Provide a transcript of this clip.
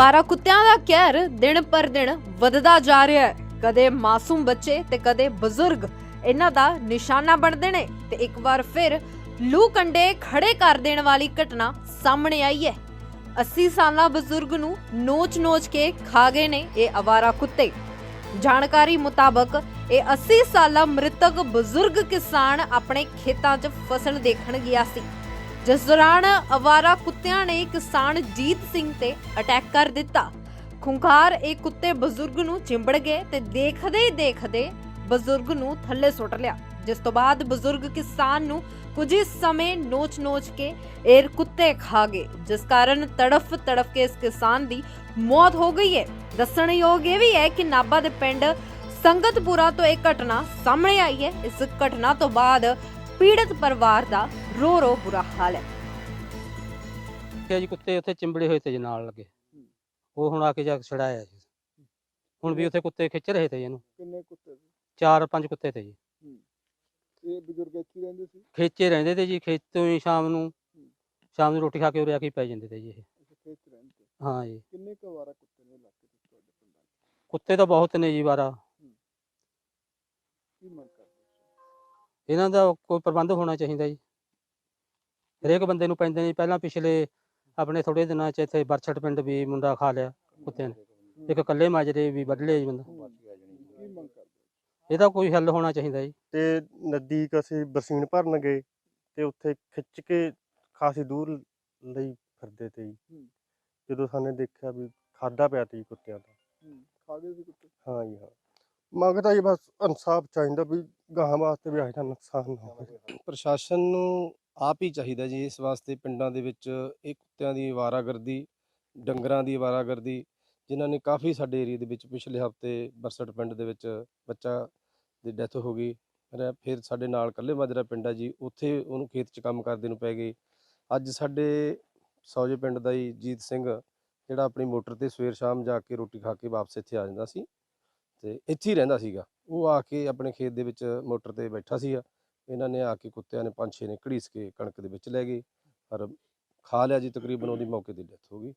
ਅਵਾਰਾ ਕੁੱਤਿਆਂ ਦਾ ਕਹਿਰ ਦਿਨ ਪਰ ਦਿਨ ਵੱਧਦਾ ਜਾ ਰਿਹਾ ਹੈ। ਕਦੇ ਮਾਸੂਮ ਬੱਚੇ ਤੇ ਕਦੇ ਬਜ਼ੁਰਗ ਇਹਨਾਂ ਦਾ ਨਿਸ਼ਾਨਾ ਬਣਦੇ ਨੇ ਤੇ ਇੱਕ ਵਾਰ ਫਿਰ ਲੂ ਕੰਡੇ ਖੜੇ ਕਰ ਦੇਣ ਵਾਲੀ ਘਟਨਾ ਸਾਹਮਣੇ ਆਈ ਹੈ। 80 ਸਾਲਾ ਬਜ਼ੁਰਗ ਨੂੰ ਨੋਚ-ਨੋਚ ਕੇ ਖਾ ਗਏ ਨੇ ਇਹ ਅਵਾਰਾ ਕੁੱਤੇ। ਜਾਣਕਾਰੀ ਮੁਤਾਬਕ ਇਹ 80 ਸਾਲਾ ਮ੍ਰਿਤਕ ਬਜ਼ੁਰਗ ਕਿਸਾਨ ਆਪਣੇ ਖੇਤਾਂ 'ਚ ਫਸਲ ਦੇਖਣ ਗਿਆ ਸੀ। ਜਿਸ ਦੌਰਾਨ ਅਵਾਰਾ ਕੁੱਤਿਆਂ ਨੇ ਕਿਸਾਨ ਜੀਤ ਸਿੰਘ ਤੇ ਅਟੈਕ ਕਰ ਦਿੱਤਾ। ਖੁੰਖਾਰ ਇਹ ਕੁੱਤੇ ਬਜ਼ੁਰਗ ਨੂੰ ਚਿੰਬੜ ਗਏ ਤੇ ਦੇਖਦੇ ਹੀ ਦੇਖਦੇ ਬਜ਼ੁਰਗ ਨੂੰ ਥੱਲੇ ਸੁੱਟ ਲਿਆ, ਜਿਸ ਤੋਂ ਬਾਅਦ ਬਜ਼ੁਰਗ ਕਿਸਾਨ ਨੂੰ ਕੁਝ ਹੀ ਸਮੇਂ ਨੋਚ-ਨੋਚ ਕੇ ਇਹ ਕੁੱਤੇ ਖਾ ਗਏ, ਜਿਸ ਕਾਰਨ ਤੜਫ ਤੜਫ ਕੇ ਇਸ ਕਿਸਾਨ ਦੀ ਮੌਤ ਹੋ ਗਈ ਹੈ। ਦੱਸਣਯੋਗ ਇਹ ਵੀ ਹੈ ਕਿ ਨਾਭਾ ਦੇ ਪਿੰਡ ਸੰਗਤਪੁਰਾ ਤੋਂ ਇਹ ਘਟਨਾ ਸਾਹਮਣੇ ਆਈ ਹੈ। ਇਸ ਘਟਨਾ ਤੋਂ ਬਾਅਦ ਪੀੜਤ ਪਰਿਵਾਰ ਦਾ ਰੋ ਰੋ ਬੁਰਾ ਹਾਲ ਹੈ। ਕਿ ਜੀ ਕੁੱਤੇ ਉੱਥੇ ਚਿੰਬੜੇ ਹੋਏ ਤੇ ਜੀ ਨਾਲ ਲੱਗੇ। ਉਹ ਹੁਣ ਆ ਕੇ ਜਾ ਕੇ ਛੜਾਇਆ ਜੀ। ਹੁਣ ਵੀ ਉੱਥੇ ਕੁੱਤੇ ਖਿੱਚ ਰਹੇ ਤੇ ਜੀ ਇਹਨੂੰ। ਕਿੰਨੇ ਕੁੱਤੇ ਸੀ? ਚਾਰ ਪੰਜ ਕੁੱਤੇ ਤੇ ਜੀ। ਇਹ ਬਜ਼ੁਰਗ ਇੱਥੇ ਹੀ ਰਹਿੰਦੇ ਸੀ? ਖੇਚੇ ਰਹਿੰਦੇ ਤੇ ਜੀ ਖੇਤੋਂ ਹੀ ਸ਼ਾਮ ਨੂੰ ਸ਼ਾਮ ਨੂੰ ਰੋਟੀ ਖਾ ਕੇ ਉਰੇ ਆ ਕੇ ਪੈ ਜਾਂਦੇ ਤੇ ਜੀ ਇਹ। ਖੇਤ ਰਹਿੰਦੇ। ਹਾਂ ਜੀ। ਕਿੰਨੇ ਕੁ ਵਾਰਾ ਕੁੱਤੇ ਨੇ ਇਲਾਕੇ ਵਿੱਚ ਤੁਹਾਡੇ ਪਿੰਡਾਂ 'ਚ? ਕੁੱਤੇ ਤਾਂ ਬਹੁਤ ਨੇ ਜੀ ਵਾਰਾ ਕੀ ਮੰਗ ਕਰਦੇ ਹੋ ਇਹਨਾਂ ਦਾ ਕੋਈ ਪ੍ਰਬੰਧ ਹੋਣਾ ਚਾਹੀਦਾ ਜੀ। ਹਰੇਕ ਬੰਦੇ ਨੂੰ ਪੈਂਦੇ ਨੇ ਪਹਿਲਾਂ ਪਿਛਲੇ ਆਪਣੇ ਥੋੜੇ ਦਿਨਾਂ 'ਚ ਇੱਥੇ ਬਰਛਟ ਪਿੰਡ ਵੀ ਮੁੰਡਾ ਖਾ ਲਿਆ ਕੁੱਤੇ ਨੇ। ਇੱਕ ਕੱਲੇ ਮਾਜਰੇ ਵੀ ਵੱਢ ਲਿਆ ਜੀ ਬੰਦਾ। ਇਹਦਾ ਕੋਈ ਹੱਲ ਹੋਣਾ ਚਾਹੀਦਾ ਜੀ। ਤੇ ਨਜ਼ਦੀਕ ਅਸੀਂ ਬਰਸੀਨ ਭਰਨ ਗਏ ਤੇ ਉੱਥੇ ਖਿੱਚ ਕੇ ਖਾਸੀ ਦੂਰ ਲਈ ਫਿਰਦੇ ਤੇ ਜੀ। ਜਦੋਂ ਸਾਨੇ ਦੇਖਿਆ ਵੀ ਖਾਦਾ ਪਿਆ ਤੇ ਜੀ ਕੁੱਤਿਆਂ ਦਾ। ਹੂੰ ਖਾ ਗਏ ਸੀ ਕੁੱਤੇ। ਹਾਂ ਜੀ ਹਾਂ। ਮੰਗਦਾ ਜੀ ਬਸ ਇਨਸਾਫ ਚਾਹੀਦਾ ਵੀ ਗਾਹਾਂ ਵਾਸਤੇ ਵੀ ਇਹਦਾ ਨੁਕਸਾਨ ਨਾ ਹੋਵੇ। ਪ੍ਰਸ਼ਾਸਨ ਨੂੰ ਆਪ ਹੀ ਚਾਹੀਦਾ ਜੀ ਇਸ ਵਾਸਤੇ ਪਿੰਡਾਂ ਦੇ ਵਿੱਚ ਇਹ ਕੁੱਤਿਆਂ ਦੀ ਅਵਾਰਾਗਰਦੀ ਡੰਗਰਾਂ ਦੀ ਅਵਾਰਾਗਰਦੀ ਜਿਨ੍ਹਾਂ ਨੇ ਕਾਫੀ ਸਾਡੇ ਏਰੀਆ ਦੇ ਵਿੱਚ ਪਿਛਲੇ ਹਫ਼ਤੇ ਬਰਸਟ ਪਿੰਡ ਦੇ ਵਿੱਚ ਬੱਚਾ ਦੀ ਡੈਥ ਹੋ ਗਈ। ਫਿਰ- ਫਿਰ ਸਾਡੇ ਨਾਲ ਕੱਲੇ ਮਾਜਰਾ ਪਿੰਡ ਆ ਜੀ ਉੱਥੇ ਉਹਨੂੰ ਖੇਤ 'ਚ ਕੰਮ ਕਰਦੇ ਨੂੰ ਪੈ ਗਏ। ਅੱਜ ਸਾਡੇ ਸੌਜੇ ਪਿੰਡ ਦਾ ਹੀ ਜੀਤ ਸਿੰਘ ਜਿਹੜਾ ਆਪਣੀ ਮੋਟਰ ਤੇ ਸਵੇਰ ਸ਼ਾਮ ਜਾ ਕੇ ਰੋਟੀ ਖਾ ਕੇ ਵਾਪਸ ਇੱਥੇ ਆ ਜਾਂਦਾ ਸੀ ਤੇ ਇੱਥੇ ਹੀ ਰਹਿੰਦਾ ਸੀਗਾ। ਉਹ ਆ ਕੇ ਆਪਣੇ ਖੇਤ ਦੇ ਵਿੱਚ ਮੋਟਰ ਤੇ ਬੈਠਾ ਸੀਗਾ। ਇਹਨਾਂ ਨੇ ਆ ਕੇ ਕੁੱਤਿਆਂ ਨੇ ਪੰਜ ਛੇ ਨੇ ਘੜੀਸ ਕੇ ਕਣਕ ਦੇ ਵਿੱਚ ਲੈ ਗਏ। ਪਰ ਖਾ ਲਿਆ ਜੀ ਤਕਰੀਬਨ, ਉਹਦੀ ਮੌਕੇ ਤੇ ਡੈਥ ਹੋ ਗਈ।